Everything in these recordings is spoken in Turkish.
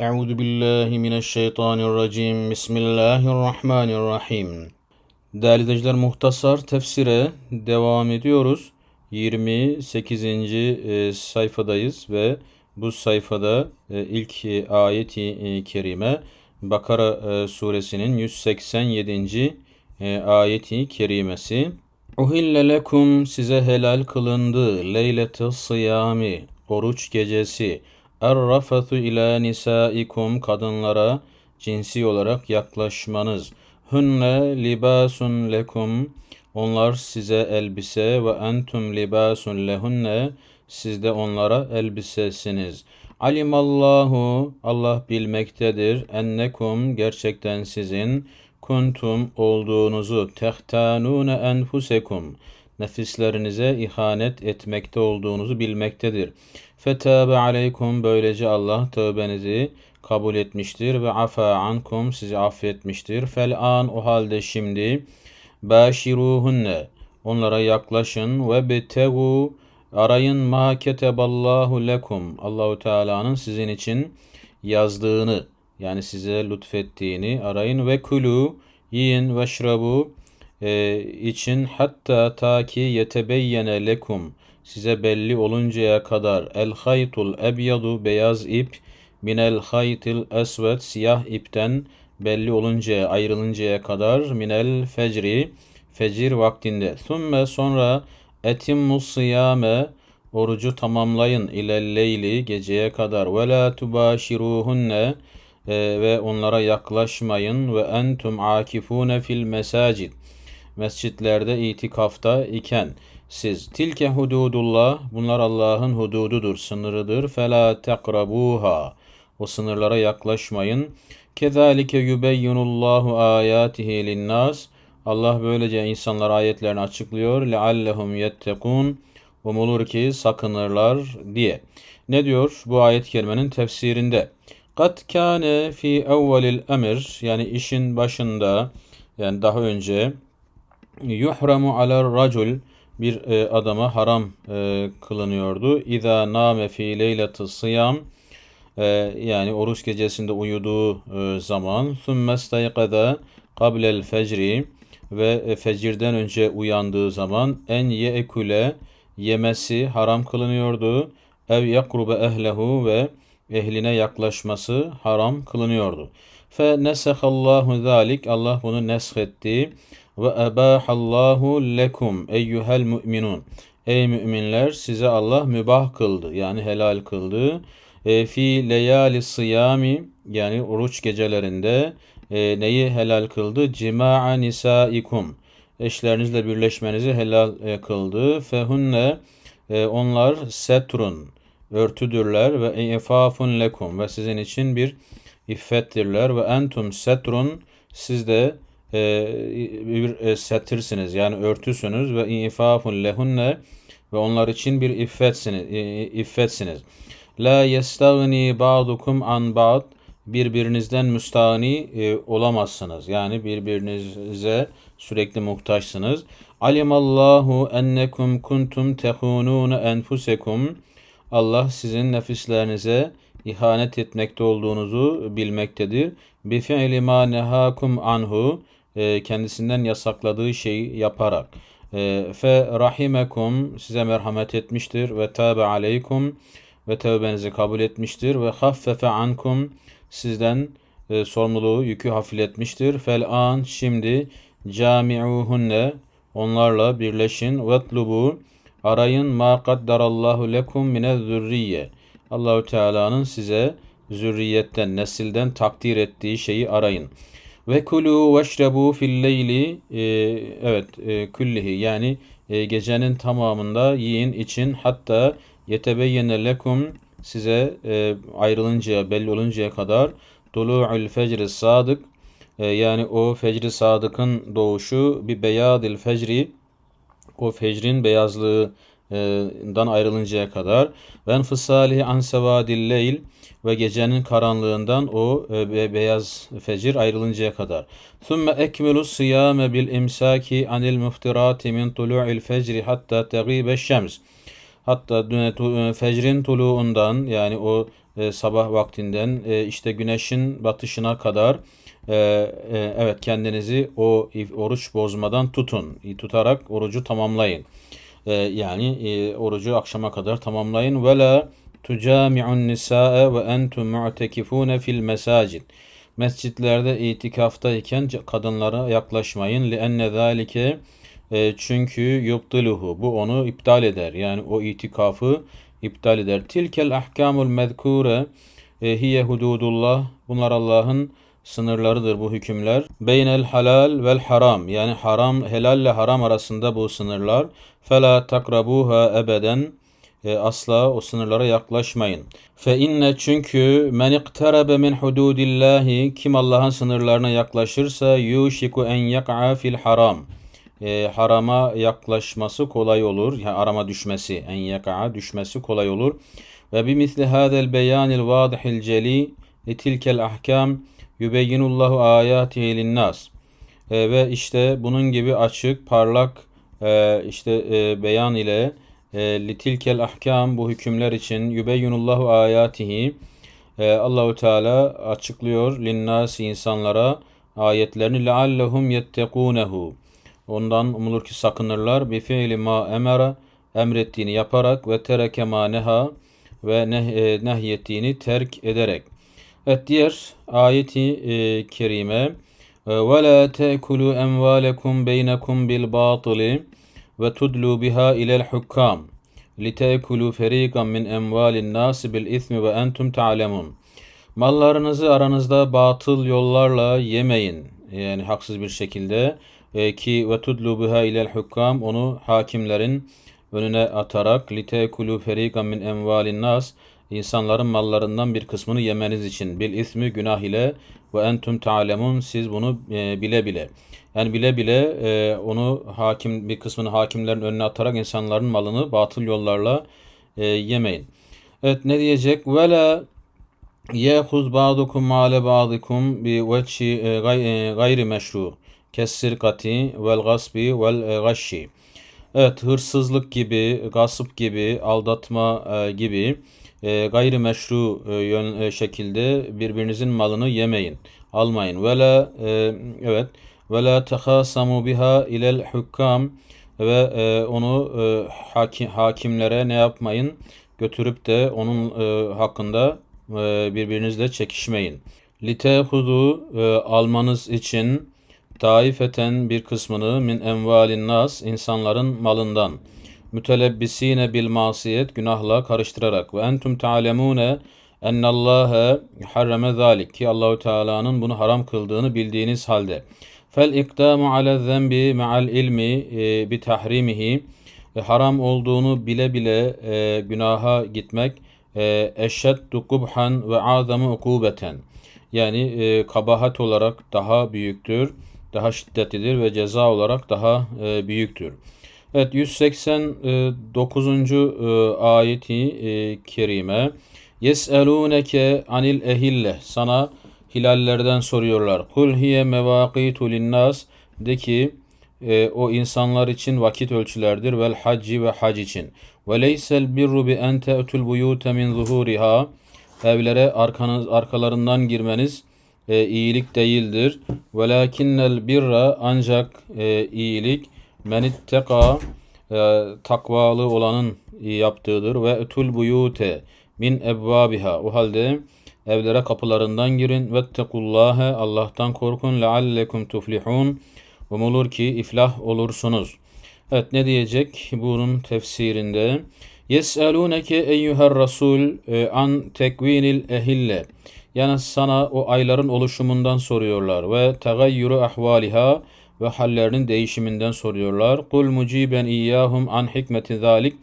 Euzu billahi mineşşeytanirracim. Bismillahirrahmanirrahim. Değerli dinleyiciler muhtasar tefsire devam ediyoruz. 28. e, sayfadayız ve bu sayfada e, ilk e, ayeti kerime Bakara suresinin 187. e, ayeti kerimesi. Uhille lekum size helal kılındı leylete sıyami oruç gecesi Er-rafatu ila nisaikum kadınlara cinsi olarak yaklaşmanız. Hunne libasun lekum onlar size elbise ve entum libasun lehunne siz de onlara elbisesiniz. Alimallahu Allah bilmektedir ennekum gerçekten sizin kuntum olduğunuzu tehtanune enfusekum nefislerinize ihanet etmekte olduğunuzu bilmektedir. Fetâbe aleykum böylece Allah tövbenizi kabul etmiştir ve afa ankum sizi affetmiştir. Fel an o halde şimdi başiruhunne onlara yaklaşın ve betegu arayın ma keteballahu lekum Allahu Teala'nın sizin için yazdığını yani size lütfettiğini arayın ve kulu yiyin ve şrabu e, için hatta ta ki yetebeyyene lekum size belli oluncaya kadar el haytul ebyadu beyaz ip minel haytil esved siyah ipten belli oluncaya ayrılıncaya kadar minel fecri fecir vaktinde. Thumme sonra etimmus siyame orucu tamamlayın ile leyli geceye kadar. Ve la tubashiruhunne e, ve onlara yaklaşmayın. Ve entum akifune fil mesacid mescitlerde itikafta iken siz tilke hududullah bunlar Allah'ın hudududur, sınırıdır. Fela tekrabuha o sınırlara yaklaşmayın. Kezalike yubeyyinullahu ayatihi linnas Allah böylece insanlar ayetlerini açıklıyor. Leallehum yettekun umulur ki sakınırlar diye. Ne diyor bu ayet kelimenin tefsirinde? Kat kâne fi evvelil emir yani işin başında yani daha önce yuhramu alar racul bir e, adama haram e, kılınıyordu. İza name fi leyleti sıyam e, yani oruç gecesinde uyuduğu e, zaman thummestayqada qablel fecri ve e, fecirden önce uyandığı zaman en yeekule yemesi haram kılınıyordu. Ev yakrube ehlehu ve ehline yaklaşması haram kılınıyordu. Fe nesehallahu zalik Allah bunu neshetti ve ebahallahu lekum eyyuhel mu'minun. Ey müminler size Allah mübah kıldı yani helal kıldı. E, fi leyali sıyami yani oruç gecelerinde e, neyi helal kıldı? Cima'a nisaikum. Eşlerinizle birleşmenizi helal e, kıldı. Fehunne e, onlar setrun örtüdürler ve ifafun lekum ve sizin için bir iffettirler ve entum setrun siz de bir e, setirsiniz yani örtüsünüz ve infafun lehunne ve onlar için bir iffetsiniz. E, iffetsiniz. La yestagni ba'dukum an ba'd birbirinizden müstahni e, olamazsınız. Yani birbirinize sürekli muhtaçsınız. Alimallahu ennekum kuntum tehunun enfusekum. Allah sizin nefislerinize ihanet etmekte olduğunuzu bilmektedir. Bi fi'li ma nehakum anhu e, kendisinden yasakladığı şeyi yaparak. E, fe rahimekum size merhamet etmiştir ve tabe aleykum ve tövbenizi kabul etmiştir ve haffefe ankum sizden e, sorumluluğu yükü hafifletmiştir. Fel an şimdi cami'uhunne onlarla birleşin vetlubu arayın ma kaddarallahu lekum mine zürriye. Allahü Teala'nın size zürriyetten, nesilden takdir ettiği şeyi arayın. Ve kulu veşrebu fil leyli e, evet e, küllihi yani e, gecenin tamamında yiyin için. Hatta yetebeyyene lekum size e, ayrılıncaya belli oluncaya kadar dulu'ul fecri sadık. E, yani o fecri sadıkın doğuşu bir beyadil fecri o fecrin beyazlığından ayrılıncaya kadar ben fısalihi an ve gecenin karanlığından o e, beyaz fecir ayrılıncaya kadar. Thumme ekmelu siyame bil imsaki anil muftirati min tulu'il fecri hatta tegibe şems. Hatta e, fecrin tuluğundan yani o e, sabah vaktinden e, işte güneşin batışına kadar e, e, evet kendinizi o oruç bozmadan tutun. E, Tutarak orucu tamamlayın. E, yani e, orucu akşama kadar tamamlayın. Ve la tucami'un nisae ve entum mu'tekifune fil mesacid. Mescitlerde itikaftayken kadınlara yaklaşmayın. Li'enne zâlike e, çünkü yubtiluhu. Bu onu iptal eder. Yani o itikafı iptal eder. Tilkel ahkamul mezkure e, hiye hududullah. Bunlar Allah'ın sınırlarıdır bu hükümler. Beynel halal vel haram. Yani haram helalle haram arasında bu sınırlar. Fela takrabuha ebeden. E, asla o sınırlara yaklaşmayın. Fe inne çünkü men ikterebe min hududillahi kim Allah'ın sınırlarına yaklaşırsa yuşiku en yak'a fil haram. E, harama yaklaşması kolay olur. Yani harama düşmesi, en yak'a düşmesi kolay olur. Ve bi misli hadel beyanil vadihil celi litilkel ahkam yubeyyinullahu ayatihi linnas. E, ve işte bunun gibi açık, parlak e, işte e, beyan ile e, litilkel ahkam bu hükümler için yubeyyinullahu ayatihi e, Allahu Teala açıklıyor linnas insanlara ayetlerini leallehum yettekunehu. Ondan umulur ki sakınırlar bi fiili ma emera emrettiğini yaparak ve tereke ma neha ve ne, e, nehyettiğini terk ederek. Evet diğer ayeti e, kerime bil batili ve tudlu biha ilel hukkam litekulu feriqan min emvalin nasi bil ismi ve entum ta'lemun. Mallarınızı aranızda batıl yollarla yemeyin. Yani haksız bir şekilde e, ki ve tudlu biha ilel hukkam onu hakimlerin önüne atarak litekulu feriqan min emvalin nas insanların mallarından bir kısmını yemeniz için bil ismi günah ile ve entum ta'lemun siz bunu e, bile bile yani bile bile e, onu hakim bir kısmını hakimlerin önüne atarak insanların malını batıl yollarla e, yemeyin. Evet ne diyecek? Ve la yehuz ba'dukum male ba'dikum bi e, gayri meşru kessirkati vel gasbi vel gashşi. Evet hırsızlık gibi, gasp gibi, aldatma e, gibi e, gayrimeşru e, yön, e, şekilde birbirinizin malını yemeyin, almayın. Ve la e, evet ve la tehasamu biha ilel hukkam ve e, onu e, hakim, hakimlere ne yapmayın? Götürüp de onun e, hakkında e, birbirinizle çekişmeyin. Litehudu e, almanız için taifeten bir kısmını min envalin nas insanların malından mütelebbisine bil masiyet günahla karıştırarak. Ve entum ta'lemune ennallâhe harreme zalik. Ki Allahu Teala'nın bunu haram kıldığını bildiğiniz halde. Fel ikdamu ala zenbi ma'al ilmi e, bi tahrimihi. E, haram olduğunu bile bile e, günaha gitmek e, eşeddu kubhan ve azamu ukubeten. Yani e, kabahat olarak daha büyüktür, daha şiddetlidir ve ceza olarak daha e, büyüktür. Evet 189. e, ayeti e, kerime Yes'elûneke anil ehille sana hilallerden soruyorlar. Kul hiye mevakitu linnas de ki e, o insanlar için vakit ölçülerdir vel hacci ve hac için. Ve leysel birru bi en te'tul buyute min zuhuriha evlere arkanız arkalarından girmeniz e, iyilik değildir. Velakinnel birra ancak e, iyilik menitteka e, takvalı olanın yaptığıdır ve etul buyute min ebvabiha. O halde evlere kapılarından girin ve tekullâhe Allah'tan korkun leallekum tuflihun. Umulur ki iflah olursunuz. Evet ne diyecek bunun tefsirinde? Yes'elûneke eyyuher rasul e, an tekvinil ehille. Yani sana o ayların oluşumundan soruyorlar ve tegayyuru ahvaliha ve hallerinin değişiminden soruyorlar. Kul muciben iyyahum an hikmeti zalik.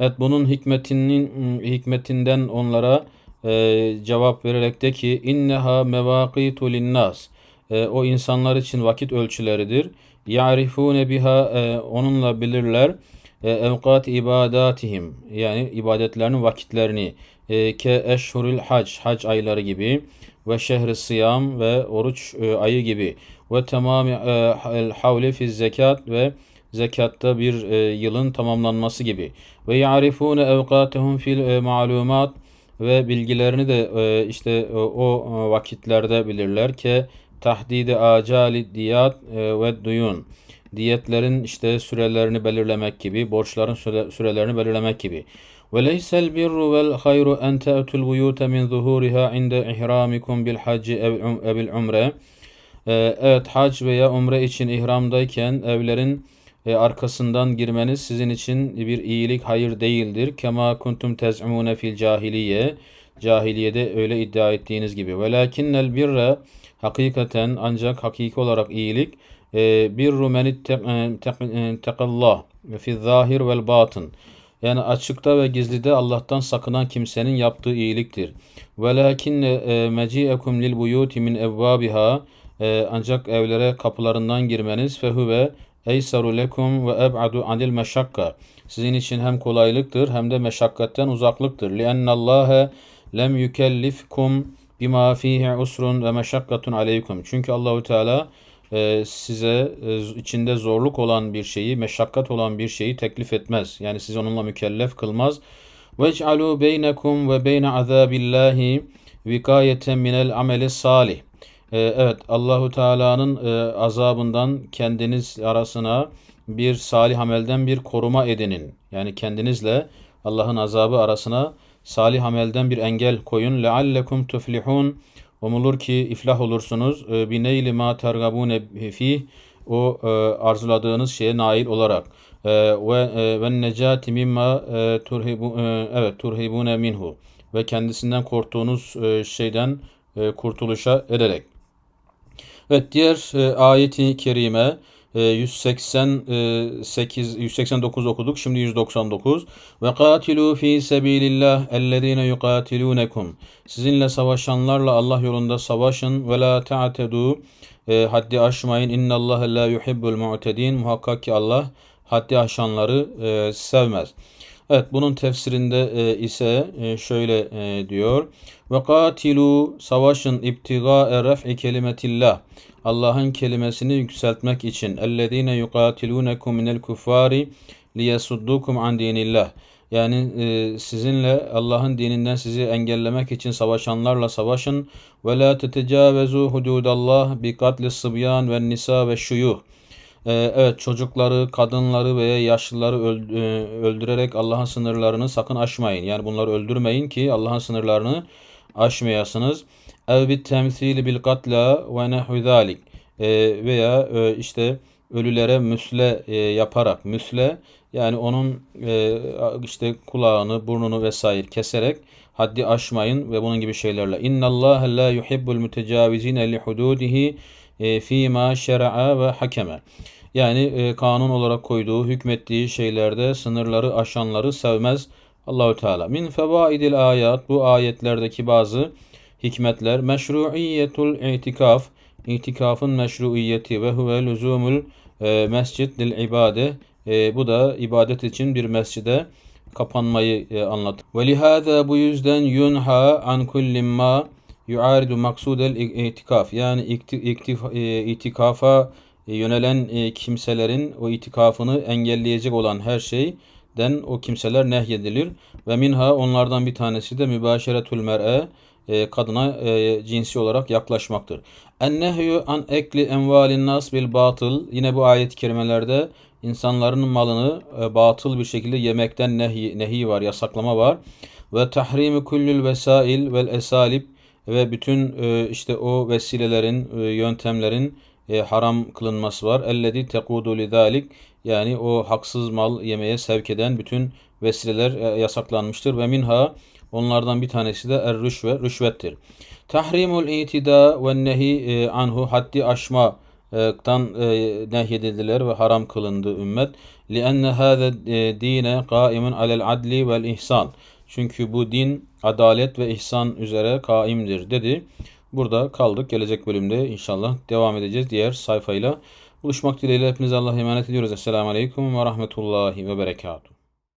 Evet bunun hikmetinin hikmetinden onlara e, cevap vererek de ki inneha mevakitu linnas. E, o insanlar için vakit ölçüleridir. Ya'rifune biha e, onunla bilirler. E, evkat ibadatihim yani ibadetlerinin vakitlerini e, ke eşhurul hac hac ayları gibi ve şehri sıyam ve oruç e, ayı gibi. Ve tamamı e, el havli fi zekat ve zekatta bir e, yılın tamamlanması gibi. Ve ya'rifune evkatehum fil e, malumat ve bilgilerini de e, işte o, o vakitlerde bilirler ki tahdidi acali diyat e, ve duyun. Diyetlerin işte sürelerini belirlemek gibi, borçların süre, sürelerini belirlemek gibi. وَلَيْسَ الْبِرُّ وَالْخَيْرُ أَنْ تَأْتُوا الْبُيُوتَ مِنْ ظُهُورِهَا عِنْدَ إِحْرَامِكُمْ بِالْحَجِّ اَوْ الْعُمْرَةِ Ee, Evet, hac veya umre için ihramdayken evlerin e, arkasından girmeniz sizin için bir iyilik, hayır değildir. Kema kuntum tez'umune fil cahiliye. Cahiliyede öyle iddia ettiğiniz gibi. Velakinnel birre hakikaten ancak hakiki olarak iyilik e, birru men ittekallah fi zahir vel batın. Yani açıkta ve gizlide Allah'tan sakınan kimsenin yaptığı iyiliktir. Velakinne e, meci'ekum lil buyuti min evvabiha e, ancak evlere kapılarından girmeniz fehuve eysaru lekum ve eb'adu anil meşakka. Sizin için hem kolaylıktır hem de meşakkatten uzaklıktır. Liennallâhe lem yükellifkum bima fihi usrun ve meşakkatun aleykum. Çünkü Allahu Teala size e, içinde zorluk olan bir şeyi, meşakkat olan bir şeyi teklif etmez. Yani sizi onunla mükellef kılmaz. وَاجْعَلُوا بَيْنَكُمْ وَبَيْنَ عَذَابِ اللّٰهِ وِقَايَةً مِنَ الْعَمَلِ salih. E, evet Allahu Teala'nın azabından kendiniz arasına bir salih amelden bir koruma edinin. Yani kendinizle Allah'ın azabı arasına salih amelden bir engel koyun. لَعَلَّكُمْ تُفْلِحُونَ Umulur ki iflah olursunuz. E, Bineyli ma tergabune fi o e, arzuladığınız şeye nail olarak e, ve ve necati mimma turhibu evet turhibune minhu ve kendisinden korktuğunuz şeyden kurtuluşa ederek. Evet diğer ayeti kerime 188 189 okuduk. Şimdi 199. Ve katilu fi sebilillah ellezine yuqatilunekum. Sizinle savaşanlarla Allah yolunda savaşın ve la ta'tedu. E, haddi aşmayın. İnnallâhe la yuhibbul mu'tedin. Muhakkak ki Allah haddi aşanları e, sevmez. Evet bunun tefsirinde e, ise e, şöyle e, diyor. Ve katilu savaşın ibtiga ref'i kelimetillah. Allah'ın kelimesini yükseltmek için ellezine yuqatilunekum minel kuffari liyasuddukum an dinillah. Yani e, sizinle Allah'ın dininden sizi engellemek için savaşanlarla savaşın. Ve la tetecavezu hududallah bi katli sıbyan ve nisa ve şuyuh. E, evet çocukları, kadınları veya yaşlıları e, öldürerek Allah'ın sınırlarını sakın aşmayın. Yani bunları öldürmeyin ki Allah'ın sınırlarını aşmayasınız ev bit temsili bil katla ve nehü zalik e, veya e, işte ölülere müsle e, yaparak müsle yani onun e, işte kulağını, burnunu vesaire keserek haddi aşmayın ve bunun gibi şeylerle. İnna Allah la yuhibbul mutecavizin li hududihi e, fi ma şer'a ve hakeme. Yani e, kanun olarak koyduğu, hükmettiği şeylerde sınırları aşanları sevmez Allahü Teala. Min fevaidil ayat bu ayetlerdeki bazı hikmetler meşruiyetul itikaf itikafın meşruiyeti ve huve lüzumul e, mescid lil ibade e, bu da ibadet için bir mescide kapanmayı e, anlatır. Ve lihâzâ bu yüzden yunha an kulli ma yuaridu maksudel itikaf yani e, itikafa yönelen e, kimselerin o itikafını engelleyecek olan her şeyden o kimseler nehyedilir. Ve minha onlardan bir tanesi de mübaşeretül mer'e e, kadına e, cinsi olarak yaklaşmaktır. Ennehyü an ekli envalin nas bil batıl yine bu ayet-i kerimelerde insanların malını e, batıl bir şekilde yemekten nehi, nehi var, yasaklama var. Ve tahrimi kullül vesail vel esalip ve bütün e, işte o vesilelerin, e, yöntemlerin e, haram kılınması var. Elledi tekudu lidalik yani o haksız mal yemeye sevk eden bütün vesileler e, yasaklanmıştır ve minha Onlardan bir tanesi de er rüşve, rüşvettir. Tahrimul itida ve nehi e, anhu haddi aşmadan e, nehyedildiler ve haram kılındı ümmet. لِأَنَّ هَذَا dine قَائِمٌ عَلَى الْعَدْلِ وَالْإِحْسَانِ çünkü bu din adalet ve ihsan üzere kaimdir dedi. Burada kaldık. Gelecek bölümde inşallah devam edeceğiz diğer sayfayla. Buluşmak dileğiyle hepinize Allah'a emanet ediyoruz. Esselamu Aleyküm ve Rahmetullahi ve Berekatuhu.